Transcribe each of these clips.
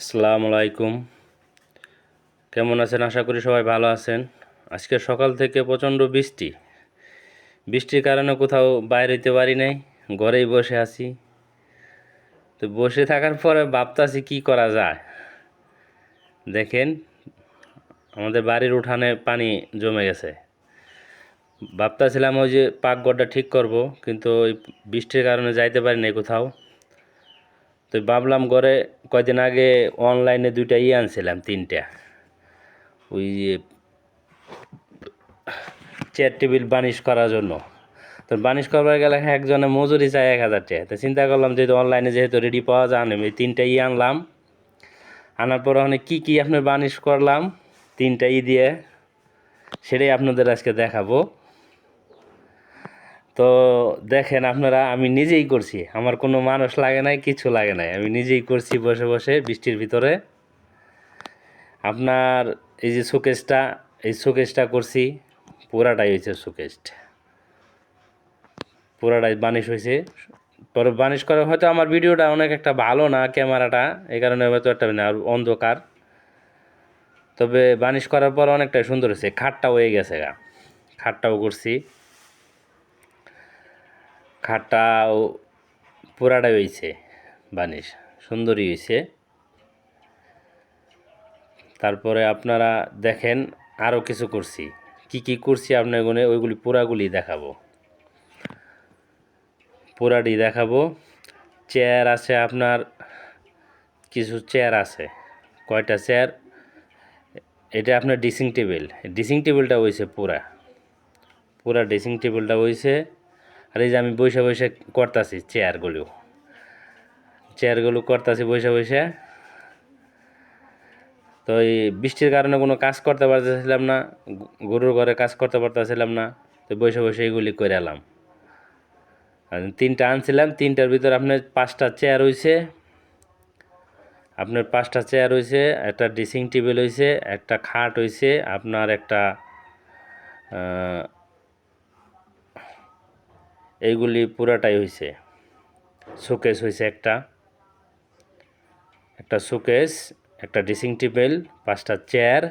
আসসালামু আলাইকুম। কেমন আছেন? আশা করি সবাই ভালো আছেন। আজকে সকাল থেকে প্রচণ্ড বৃষ্টি। বৃষ্টির কারণে কোথাও বাইরে হইতে পারি নাই, ঘরেই বসে আছি। তো বসে থাকার পরে ভাবতাছি কি করা যায়? দেখেন, আমাদের বাড়ির উঠানে পানি জমে গেছে। ভাবতাছিলাম ওই যে পাকঘরটা ঠিক করব, কিন্তু ওই বৃষ্টির কারণে যাইতে পারি নাই কোথাও। তো ভাবলাম ঘরে কয়দিন আগে অনলাইনে দুইটা ই আনছিলাম, তিনটা। ওই চেয়ার টেবিল বানিশ করার জন্য। তো বানিশ করবার গেলে একজনে মজুরি চায় এক হাজার টাকা। তো চিন্তা করলাম যেহেতু অনলাইনে যেহেতু রেডি পাওয়া যায় এই তিনটা ই আনলাম। আনার পর ওখানে কী কী আপনার বানিশ করলাম, তিনটা ই দিয়ে সেটাই আপনাদের আজকে দেখাবো। তো দেখেন আপনারা, আমি নিজেই করছি। আমার কোনো মানুষ লাগে নাই, কিছু লাগে নাই। আমি নিজেই করছি বসে বসে বৃষ্টির ভিতরে। আপনার এই যে শোকেসটা, এই শোকেসটা করছি, পুরাটাই হয়েছে শোকেসট পুরাটাই বানিশ হয়েছে পরে বানিশ করা হয়তো আমার ভিডিওটা অনেক একটা ভালো না ক্যামেরাটা এই কারণে হয়তো একটা না অন্ধকার। তবে বানিশ করার পর অনেকটাই সুন্দর হয়েছে খাটটাও হয়ে গেছে গা। খাটটাও করছি। খাটটাও পুরাটাই হয়েছে বানিশ, সুন্দরই হয়েছে তারপরে আপনারা দেখেন আরও কিছু করছি। কি কি করছি আপনার গুনে ওইগুলি পুরাগুলি দেখাবো। পুরাটি দেখাবো। চেয়ার আছে আপনার, কিছু চেয়ার আছে, কয়টা চেয়ার? এটা আপনার ড্রেসিং টেবিল, ড্রেসিং টেবিলটা হয়েছে পুরা। পুরা ড্রেসিং টেবিলটা হয়েছে আর এই যে আমি বসে বসে করতেছি, চেয়ারগুলো। চেয়ারগুলো করতেছি বসে বসে তো এই বৃষ্টির কারণে কোনো কাজ করতে পারতেছিলাম না গরুর ঘরে কাজ করতে পারতেছিলাম না, তো বসে বসে এইগুলি করে এলাম। তিনটা আনছিলাম, তিনটার ভিতরে আপনার পাঁচটা চেয়ার হয়েছে আপনার পাঁচটা চেয়ার হয়েছে একটা ড্রেসিং টেবিল হয়েছে একটা খাট হয়েছে আপনার একটা এইগুলি পুরাটাই হয়েছে শোকেস হয়েছে একটা। একটা শোকেস একটা ড্রেসিং টেবিল, পাঁচটা চেয়ার,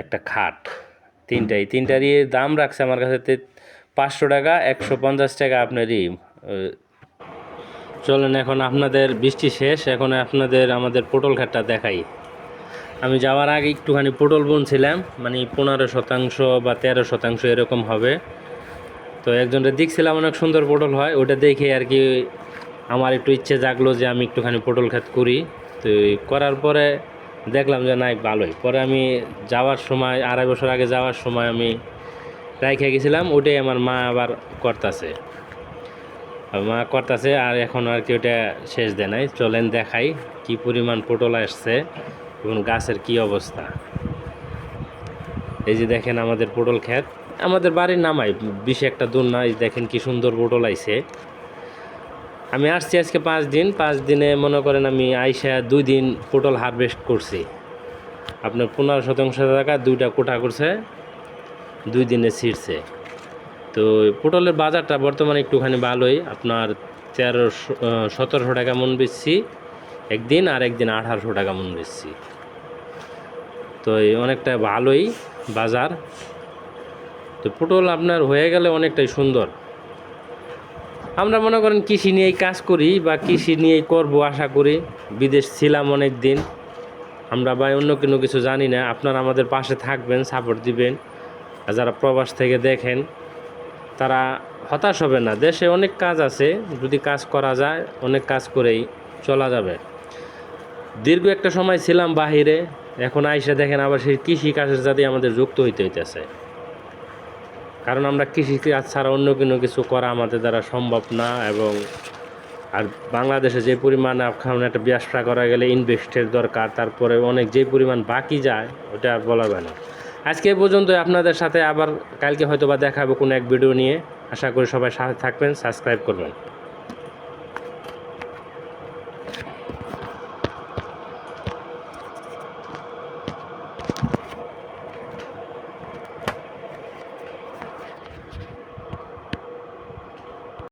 একটা খাট। তিনটাই, তিনটারই দাম রাখছে আমার কাছে পাঁচশো টাকা, একশো পঞ্চাশ টাকা আপনারই। চলেন এখন আপনাদের বৃষ্টি শেষ, এখন আপনাদের আমাদের পটল খাটটা দেখাই। আমি যাওয়ার আগে একটুখানি পটল বুনছিলাম মানে পনেরো শতাংশ বা তেরো শতাংশ এরকম হবে। তো একজনের দেখছিলাম, অনেক সুন্দর পটল হয়। ওটা দেখে আর কি আমার একটু ইচ্ছে জাগলো যে আমি একটুখানি পটল খাত করি। তো করার পরে দেখলাম যে নাই, ভালোই। পরে আমি যাওয়ার সময়, আড়াই বছর আগে যাওয়ার সময় আমি রাইখে গেছিলাম ওটাই আমার মা আবার করতেছে। মা করতেছে আর এখন আর কি ওটা শেষ দেয় নাই। চলেন দেখাই কি পরিমাণ পটল আসছে এবং গাছের কি অবস্থা। এই যে দেখেন আমাদের পটল ক্ষেত। আমাদের বাড়ির নামাই বেশি একটা দূর না, এই দেখেন কি সুন্দর পটল আইছে। আমি আসছি আজকে পাঁচ দিন, পাঁচ দিনে মনে করেন আমি আইসা দুই দিন পটল হারভেস্ট করছি। আপনার পনেরো শতাংশ টাকা দুইটা কোটা করছে, দুই দিনে ছিঁড়ছে। তো পটলের বাজারটা বর্তমানে একটুখানি ভালোই, আপনার তেরোশো সতেরোশো টাকা মন বেচছি একদিন আর একদিন আঠারোশো টাকা মন বেচছি। তো অনেকটা ভালোই বাজার। তো পটল আপনার হয়ে গেলে অনেকটাই সুন্দর। আমরা মনে করেন কৃষি নিয়েই কাজ করি বা কৃষি নিয়েই করব আশা করি। বিদেশ ছিলাম অনেক দিন আমরা বা অন্য কোনো কিছু জানি না। আপনারা আমাদের পাশে থাকবেন সাপোর্ট দিবেন। আর যারা প্রবাস থেকে দেখেন, তারা হতাশ হবে না। দেশে অনেক কাজ আছে। যদি কাজ করা যায়, অনেক কাজ করেই চলা যাবে। দীর্ঘ একটা সময় ছিলাম বাহিরে। এখন আইসে দেখেন আবার সেই কৃষি কাজের সাথে আমাদের যুক্ত হইতে হইতেছে। কারণ আমরা কৃষিকাজ ছাড়া অন্য কোনো কিছু করা আমাদের দ্বারা সম্ভব না এবং আর বাংলাদেশে যে পরিমাণ আপনার একটা ব্যবসা করা গেলে ইনভেস্টের দরকার, তারপরে অনেক যে পরিমাণ বাকি যায়, ওটা আর বলা যায় না। আজকে এ পর্যন্ত আপনাদের সাথে আবার কালকে হয়তো বা দেখাবো কোনো এক ভিডিও নিয়ে। আশা করি সবাই সাথে থাকবেন সাবস্ক্রাইব করবেন।